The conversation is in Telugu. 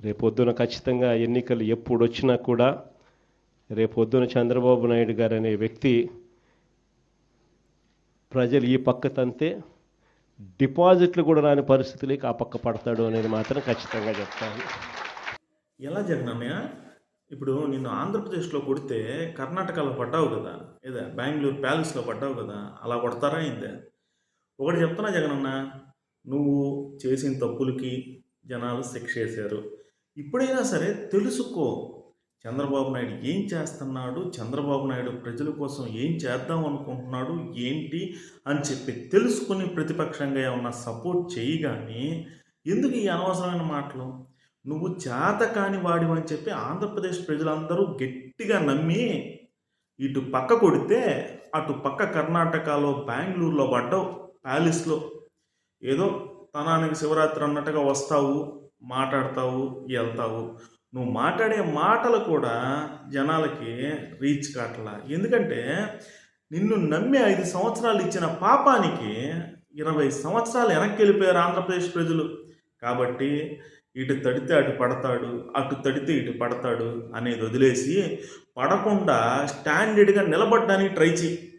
రేపొద్దున ఖచ్చితంగా ఎన్నికలు ఎప్పుడు వచ్చినా కూడా రేపొద్దున చంద్రబాబు నాయుడు గారు అనే వ్యక్తి ప్రజలు ఈ పక్క తంతే డిపాజిట్లు కూడా రాని పరిస్థితులకి ఆ పక్క పడతాడు అనేది మాత్రం ఖచ్చితంగా చెప్తాను. ఎలా జగనన్నయ్య? ఇప్పుడు నిన్ను ఆంధ్రప్రదేశ్లో కొడితే కర్ణాటకలో పడ్డావు కదా ఏదా? బెంగళూరు ప్యాలెస్లో పడ్డావు కదా అలా కొడతారా అయిందే ఒకటి చెప్తున్నా జగనన్న నువ్వు చేసిన తప్పులకి జనాలు శిక్ష చేశారు ఇప్పుడైనా సరే తెలుసుకో. చంద్రబాబు నాయుడు ఏం చేస్తున్నాడు? చంద్రబాబు నాయుడు ప్రజల కోసం ఏం చేద్దాం అనుకుంటున్నాడు? ఏంటి? అని చెప్పి తెలుసుకుని ప్రతిపక్షంగా ఏమన్నా సపోర్ట్ చేయగానే ఎందుకు ఈ అనవసరమైన మాటలు? నువ్వు చేత కాని వాడివని చెప్పి ఆంధ్రప్రదేశ్ ప్రజలందరూ గట్టిగా నమ్మి ఇటు పక్క కొడితే అటు పక్క కర్ణాటకలో బెంగళూరులో పడ్డావు ప్యాలెస్లో. ఏదో తనానికి శివరాత్రి అన్నట్టుగా వస్తావు. మాట్లాడతావు వెళ్తావు. నువ్వు మాట్లాడే మాటలు కూడా జనాలకి రీచ్ కావట్లా ఎందుకంటే నిన్ను నమ్మి ఐదు సంవత్సరాలు ఇచ్చిన పాపానికి ఇరవై సంవత్సరాలు వెనక్కి వెళ్ళిపోయారు ఆంధ్రప్రదేశ్ ప్రజలు. కాబట్టి ఇటు తడితే అటు పడతాడు అటు తడితే ఇటు పడతాడు అనేది వదిలేసి పడకుండా స్టాండర్డ్గా నిలబడడానికి ట్రై చేయి